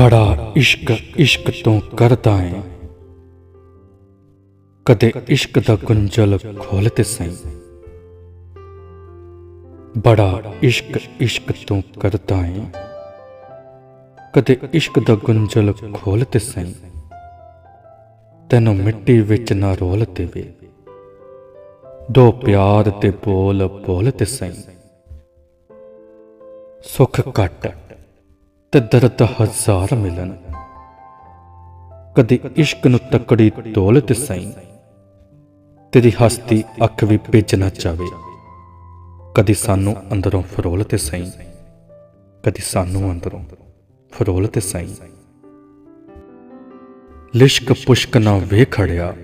ਬੜਾ ਇਸ਼ਕ ਇਸ਼ਕ ਤੋਂ ਕਰਦਾ ਏ। ਕਦੇ ਇਸ਼ਕ ਦਾ ਗੁੰਝਲ ਖੋਲ ਤੇ ਸਈ ਬੜਾ ਇਸ਼ਕ ਇਸ਼ਕ ਤੋਂ ਕਰਦਾ ਏ। ਕਦੇ ਇਸ਼ਕ ਦਾ ਗੁੰਝਲ ਖੋਲ ਤੇ ਸਈ ਤੈਨੂੰ ਮਿੱਟੀ ਵਿੱਚ ਨਾ ਰੋਲ ਦੇਵੇ। ਦੋ ਪਿਆਰ ਤੇ ਬੋਲ ਬੋਲ ਤੇ ਸਈ ਸੁੱਖ ਘੱਟ ਤੇ ਦਰਦ ਹਜ਼ਾਰ ਮਿਲਣ। ਕਦੇ ਇਸ਼ਕ ਨੂੰ ਤਕੜੀ ਤੋਲ ਸਈ ਤੇਰੀ ਹਸਤੀ ਅੱਖ ਵੀ ਭੇਜਣਾ ਨਾ ਕਦੇ ਸਾਨੂੰ ਅੰਦਰੋਂ ਫਰੋਲ ਤੇ ਸਈ ਕਦੀ ਸਾਨੂੰ ਅੰਦਰੋਂ ਫਰੋਲ ਤੇ ਸਈ ਲਿਸ਼ਕ ਪੁਸ਼ਕ ਨਾ ਵੇਖੜਿਆ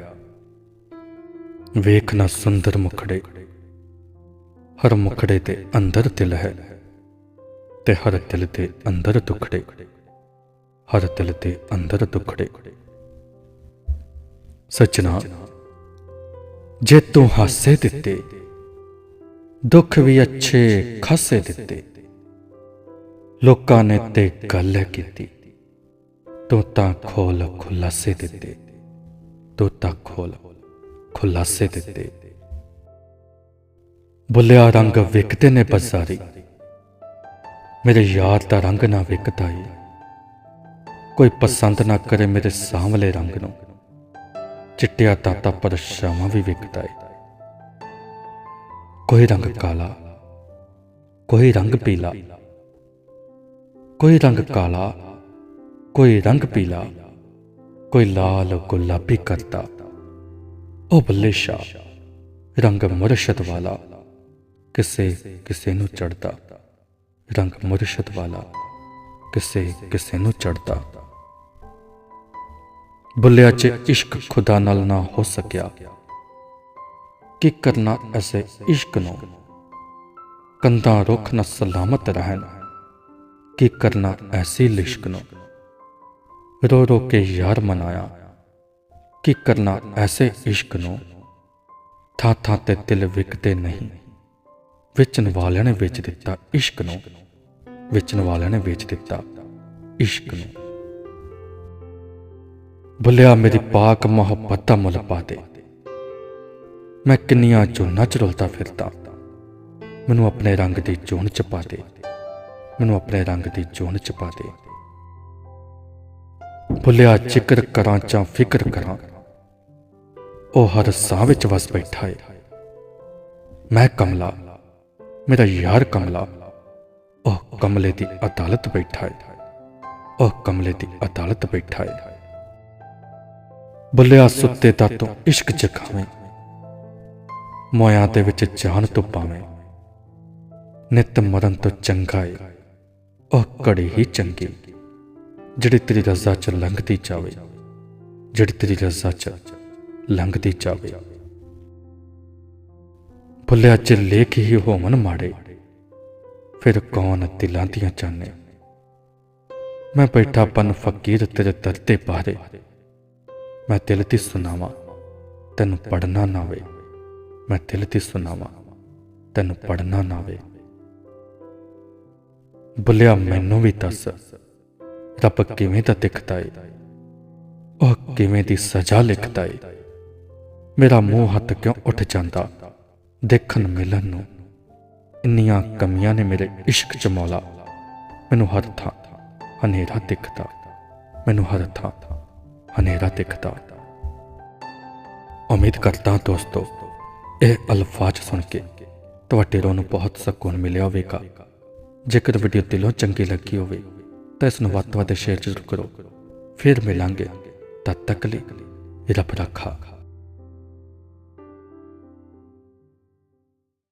ਵੇਖ ਨਾ ਸੁੰਦਰ ਮੁਖੜੇ। ਹਰ ਮੁਖੜੇ ਤੇ ਅੰਦਰ ਦਿਲ ਹੈ। ਤੇ ਹਰ ਦਿਲ ਦੇ ਅੰਦਰ ਦੁਖੜੇ। ਹਰ ਦਿਲ ਦੇ ਅੰਦਰ ਦੁਖੜੇ। ਸੱਚਨਾ ਜੇ ਤੂੰ ਹਾਸੇ ਦਿੱਤੇ, ਦੁੱਖ ਵੀ ਅੱਛੇ ਖਾਸੇ ਦਿੱਤੇ। ਲੋਕਾਂ ਨੇ ਤੇ ਗੱਲ ਕੀਤੀ, ਤੂੰ ਤਾਂ ਖੋਲ ਖੁਲਾਸੇ ਦਿੱਤੇ। ਤੂੰ ਤਾਂ ਖੋਲ ਖੁਲਾਸੇ ਦਿੱਤੇ। ਬੁੱਲਿਆ ਰੰਗ ਵਿਕਦੇ ਨੇ ਬਜ਼ਾਰੀ ਮੇਰੇ ਯਾਰ ਦਾ ਰੰਗ ਨਾ ਵਿਕਦਾ ਏ ਕੋਈ ਪਸੰਦ ਨਾ ਕਰੇ ਮੇਰੇ ਸਾਹਮਣੇ ਰੰਗ ਨੂੰ। ਚਿੱਟਿਆ ਤਾਤਾ ਪਰਛਾਵਾਂ ਵੀ ਵਿਕਦਾ ਏ। ਕੋਈ ਰੰਗ ਕਾਲਾ, ਕੋਈ ਰੰਗ ਪੀਲਾ। ਕੋਈ ਰੰਗ ਕਾਲਾ, ਕੋਈ ਰੰਗ ਪੀਲਾ। ਕੋਈ ਲਾਲ ਗੁਲਾਬੀ ਕਰਦਾ। ਉਹ ਬੱਲੇ ਸ਼ਾ ਰੰਗ ਮੁਰਸ਼ਦ ਵਾਲਾ। ਕਿਸੇ ਕਿਸੇ ਨੂੰ ਚੜਦਾ ਰੰਗ ਮੁਰਸ਼ਦ ਵਾਲਾ, ਕਿਸੇ ਕਿਸੇ ਨੂੰ ਚੜਦਾ ਬੁੱਲਿਆ ਚ ਇਸ਼ਕ ਖੁਦਾ ਨਾਲ ਨਾ ਹੋ ਸਕਿਆ। ਕੀ ਕਰਨਾ ਐਸੇ ਇਸ਼ਕ ਨੂੰ? ਕੰਧਾਂ ਰੁੱਖ ਨਾ ਸਲਾਮਤ ਰਹਿਣ। ਕੀ ਕਰਨਾ ਐਸੀ ਲਿਸ਼ਕ ਨੂੰ? ਰੋ ਰੋ ਕੇ ਯਾਰ ਮਨਾਇਆ। ਕੀ ਕਰਨਾ ਐਸੇ ਇਸ਼ਕ ਨੂੰ? ਥਾਂ ਥਾਂ ਤੇ ਦਿਲ ਵਿਕਦੇ ਨਹੀਂ। ਵੇਚਣ ਵਾਲਿਆਂ ਨੇ ਵੇਚ ਦਿੱਤਾ ਇਸ਼ਕ ਨੂੰ। ਵੇਚਣ ਵਾਲਿਆਂ ਨੇ ਵੇਚ ਦਿੱਤਾ ਇਸ਼ਕ ਨੂੰ। ਬੁੱਲਿਆ ਮੇਰੀ ਪਾਕ ਮੁਹੱਬਤ ਦਾ ਮੁੱਲ ਪਾ ਦੇ। ਮੈਂ ਕਿੰਨੀਆਂ ਚੋਣਾਂ ਚ ਰੁਲਦਾ ਫਿਰਦਾ। ਮੈਨੂੰ ਆਪਣੇ ਰੰਗ ਦੀ ਚੋਣ ਚ ਪਾ ਦੇ। ਮੈਨੂੰ ਆਪਣੇ ਰੰਗ ਦੀ ਚੋਣ ਚ ਪਾ ਦੇ। ਬੁੱਲਿਆ ਜ਼ਿਕਰ ਕਰਾਂ ਜਾਂ ਫਿਕਰ ਕਰਾਂ, ਉਹ ਹਰ ਸਾਹ ਵਿੱਚ ਵਸ ਬੈਠਾ ਏ। ਮੈਂ ਕਮਲਾ ਮੇਰਾ ਯਾਰ ਕਮਲਾ ਉਹ ਕਮਲੇ ਦੀ ਅਦਾਲਤ ਬੈਠਾ ਏ ਉਹ ਕਮਲੇ ਦੀ ਅਦਾਲਤ ਬੈਠਾ ਏ ਬੁੱਲਿਆ ਸੁੱਤੇ ਦਾ ਤੂੰ ਇਸ਼ਕ ਜਗਾਵੇਂ ਮੋਇਆਂ ਦੇ ਵਿੱਚ ਜਾਨ ਤੋਂ ਪਾਵੇਂ ਨਿਤ ਮਰਨ ਤੋਂ ਚੰਗਾ ਏ ਉਹ ਘੜੀ ਹੀ ਚੰਗੀ ਜਿਹੜੀ ਤੇਰੀ ਰਜ਼ਾ ਚ ਲੰਘਦੀ ਜਾਵੇ ਜਿਹੜੀ ਤੇਰੀ ਰਜ਼ਾ ਚ ਲੰਘਦੀ ਜਾਵੇ ਭੁੱਲਿਆ ਚ ਲੇਖ ਹੀ ਹੋਵਨ ਮਾੜੇ। ਫਿਰ ਕੌਣ ਦਿਲਾਂ ਦੀਆਂ ਜਾਣੇ ਮੈਂ ਬੈਠਾ ਪਨ ਫਕੀਰ ਤੇਰੇ ਦਰ ਤੇ ਪਾਰੇ। ਮੈਂ ਦਿਲ ਦੀ ਸੁਣਾਵਾਂ ਤੈਨੂੰ ਪੜਨਾ ਨਾ ਵੇ ਮੈਂ ਦਿਲ ਦੀ ਸੁਣਾਵਾਂ ਤੈਨੂੰ ਪੜਨਾ ਨਾ ਵੇ ਬੁੱਲਿਆ ਮੈਨੂੰ ਵੀ ਦੱਸ, ਰੱਬ ਕਿਵੇਂ ਦਾ ਦਿਖਦਾ ਏ? ਉਹ ਕਿਵੇਂ ਦੀ ਸਜ਼ਾ ਲਿਖਦਾ ਏ? ਮੇਰਾ ਮੂੰਹ ਹੱਥ ਕਿਉਂ ਉੱਠ ਜਾਂਦਾ? ਦੇਖਣ ਮਿਲਣ ਨੂੰ ਇੰਨੀਆਂ ਕਮੀਆਂ ਨੇ ਮੇਰੇ ਇਸ਼ਕ ਚ ਮੌਲਾ। ਮੈਨੂੰ ਹਰ ਥਾਂ ਹਨੇਰਾ ਦਿਖਦਾ। ਮੈਨੂੰ ਹਰ ਥਾਂ ਹਨੇਰਾ ਦਿਖਦਾ। ਉਮੀਦ ਕਰਦਾ ਦੋਸਤੋ, ਇਹ ਅਲਫਾਜ਼ ਸੁਣ ਕੇ ਤੁਹਾਡੇ ਰੋਹ ਨੂੰ ਬਹੁਤ ਸਕੂਨ ਮਿਲਿਆ ਹੋਵੇਗਾ। ਜੇਕਰ ਵੀਡੀਓ ਦਿਲੋਂ ਚੰਗੀ ਲੱਗੀ ਹੋਵੇ, ਤਾਂ ਇਸ ਨੂੰ ਵੱਧ ਤੋਂ ਵੱਧ ਸ਼ੇਅਰ ਜ਼ਰੂਰ ਕਰੋ। ਫਿਰ ਮਿਲਾਂਗੇ ਤਦ ਤੱਕ ਲਈ ਰੱਬ ਰੱਖਾ